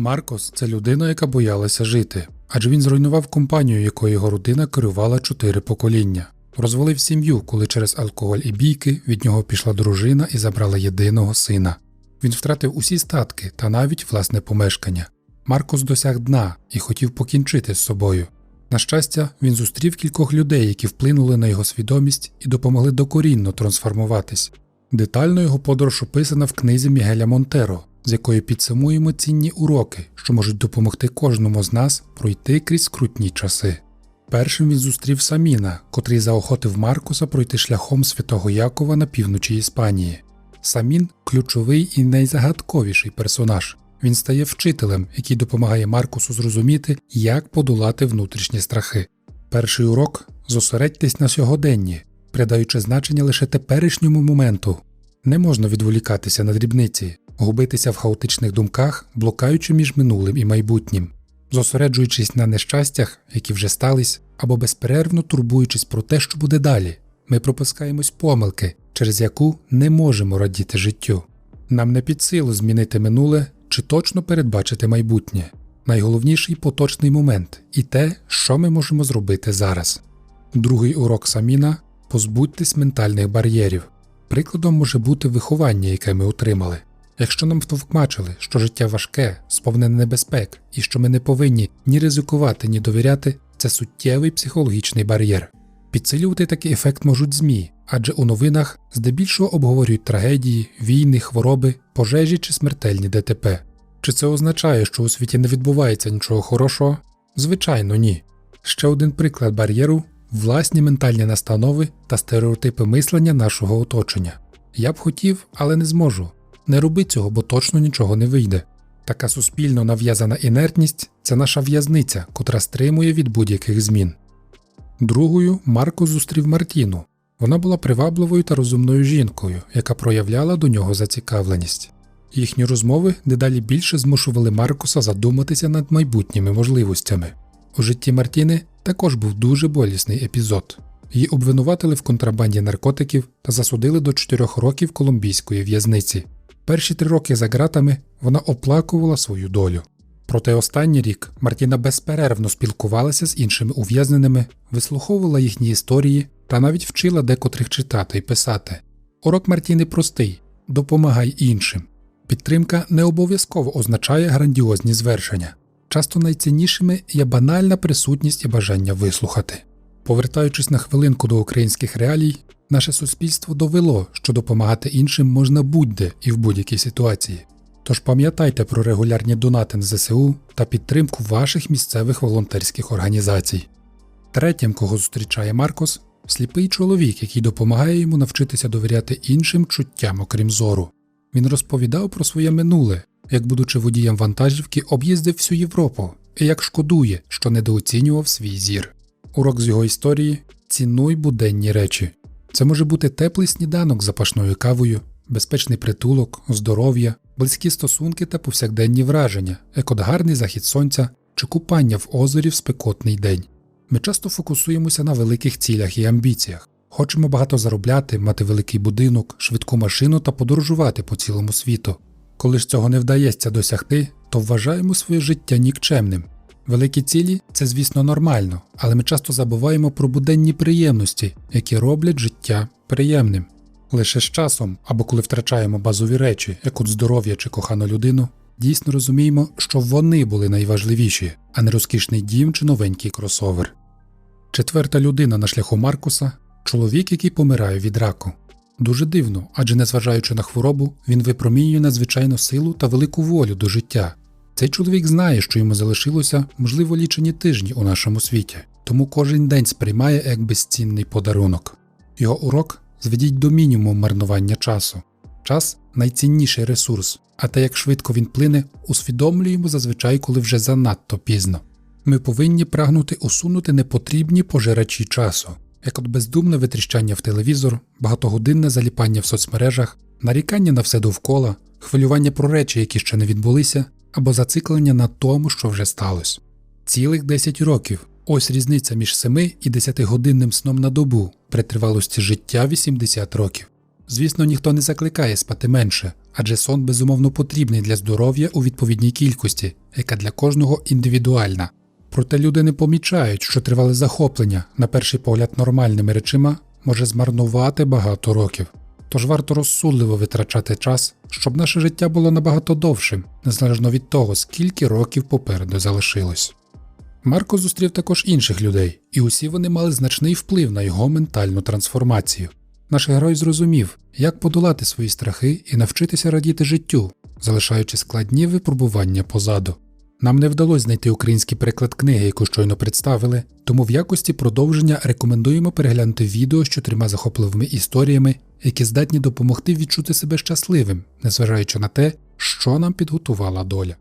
Маркос це людина, яка боялася жити, адже він зруйнував компанію, якою його родина керувала чотири покоління. Розвалив сім'ю, коли через алкоголь і бійки від нього пішла дружина і забрала єдиного сина. Він втратив усі статки та навіть власне помешкання. Маркос досяг дна і хотів покінчити з собою. На щастя, він зустрів кількох людей, які вплинули на його свідомість і допомогли докорінно трансформуватись. Детально його подорож описана в книзі Мігеля Монтеро, з якої підсумуємо цінні уроки, що можуть допомогти кожному з нас пройти крізь скрутні часи. Першим він зустрів Саміна, котрий заохотив Маркуса пройти шляхом святого Якова на півночі Іспанії. Самін ключовий і найзагадковіший персонаж. Він стає вчителем, який допомагає Маркусу зрозуміти, як подолати внутрішні страхи. Перший урок зосередьтесь на сьогоденні, придаючи значення лише теперішньому моменту. Не можна відволікатися на дрібниці, губитися в хаотичних думках, блукаючи між минулим і майбутнім, зосереджуючись на нещастях, які вже стались, або безперервно турбуючись про те, що буде далі. Ми пропускаємось помилки, через яку не можемо радіти життю. Нам не під силу змінити минуле чи точно передбачити майбутнє. Найголовніший поточний момент і те, що ми можемо зробити зараз. Другий урок Саміна позбудьтесь ментальних бар'єрів. Прикладом може бути виховання, яке ми отримали. Якщо нам втовкмачили, що життя важке, сповнене небезпек, і що ми не повинні ні ризикувати, ні довіряти, це суттєвий психологічний бар'єр. Підсилювати такий ефект можуть ЗМІ, адже у новинах здебільшого обговорюють трагедії, війни, хвороби, пожежі чи смертельні ДТП. Чи це означає, що у світі не відбувається нічого хорошого? Звичайно, ні. Ще один приклад бар'єру власні ментальні настанови та стереотипи мислення нашого оточення. Я б хотів, але не зможу. Не роби цього, бо точно нічого не вийде. Така суспільно нав'язана інертність це наша в'язниця, котра стримує від будь-яких змін. Другою Марко зустрів Мартіну. Вона була привабливою та розумною жінкою, яка проявляла до нього зацікавленість. Їхні розмови дедалі більше змушували Маркуса задуматися над майбутніми можливостями. У житті Мартіни також був дуже болісний епізод. Її обвинуватили в контрабанді наркотиків та засудили до 4 років колумбійської в'язниці. Перші три роки за ґратами вона оплакувала свою долю. Проте останній рік Мартіна безперервно спілкувалася з іншими ув'язненими, вислуховувала їхні історії та навіть вчила декотрих читати і писати. Урок Мартіни простий допомагай іншим. Підтримка не обов'язково означає грандіозні звершення. Часто найціннішими є банальна присутність і бажання вислухати. Повертаючись на хвилинку до українських реалій, наше суспільство довело, що допомагати іншим можна будь-де і в будь-якій ситуації. Тож пам'ятайте про регулярні донати на ЗСУ та підтримку ваших місцевих волонтерських організацій. Третім, кого зустрічає Маркос, сліпий чоловік, який допомагає йому навчитися довіряти іншим чуттям, окрім зору. Він розповідав про своє минуле, як, будучи водієм вантажівки, об'їздив всю Європу і як шкодує, що недооцінював свій зір. Урок з його історії цінуй буденні речі. Це може бути теплий сніданок з запашною кавою, безпечний притулок, здоров'я, близькі стосунки та повсякденні враження, як от гарний захід сонця чи купання в озері в спекотний день. Ми часто фокусуємося на великих цілях і амбіціях. Хочемо багато заробляти, мати великий будинок, швидку машину та подорожувати по цілому світу. Коли ж цього не вдається досягти, то вважаємо своє життя нікчемним. Великі цілі це, звісно, нормально, але ми часто забуваємо про буденні приємності, які роблять життя приємним. Лише з часом, або коли втрачаємо базові речі, як от здоров'я чи кохану людину, дійсно розуміємо, що вони були найважливіші, а не розкішний дім чи новенький кросовер. Четверта людина на шляху Маркуса чоловік, який помирає від раку. Дуже дивно, адже незважаючи на хворобу, він випромінює надзвичайну силу та велику волю до життя. Цей чоловік знає, що йому залишилося, можливо, лічені тижні у нашому світі, тому кожен день сприймає як безцінний подарунок. Його урок зведіть до мінімуму марнування часу. Час найцінніший ресурс, а те, як швидко він плине, усвідомлюємо зазвичай, коли вже занадто пізно. Ми повинні прагнути усунути непотрібні пожирачі часу, як от бездумне витріщання в телевізор, багатогодинне заліпання в соцмережах, нарікання на все довкола, хвилювання про речі, які ще не відбулися, або зациклення на тому, що вже сталося. Цілих 10 років ось різниця між 7 і 10 годинним сном на добу при тривалості життя 80 років. Звісно, ніхто не закликає спати менше, адже сон безумовно потрібний для здоров'я у відповідній кількості, яка для кожного індивідуальна. Проте люди не помічають, що тривале захоплення, на перший погляд нормальними речима, може змарнувати багато років. Тож варто розсудливо витрачати час, щоб наше життя було набагато довшим, незалежно від того, скільки років попереду залишилось. Марко зустрів також інших людей, і усі вони мали значний вплив на його ментальну трансформацію. Наш герой зрозумів, як подолати свої страхи і навчитися радіти життю, залишаючи складні випробування позаду. Нам не вдалося знайти український переклад книги, яку щойно представили, тому в якості продовження рекомендуємо переглянути відео з чотирма захопливими історіями, які здатні допомогти відчути себе щасливим, незважаючи на те, що нам підготувала доля.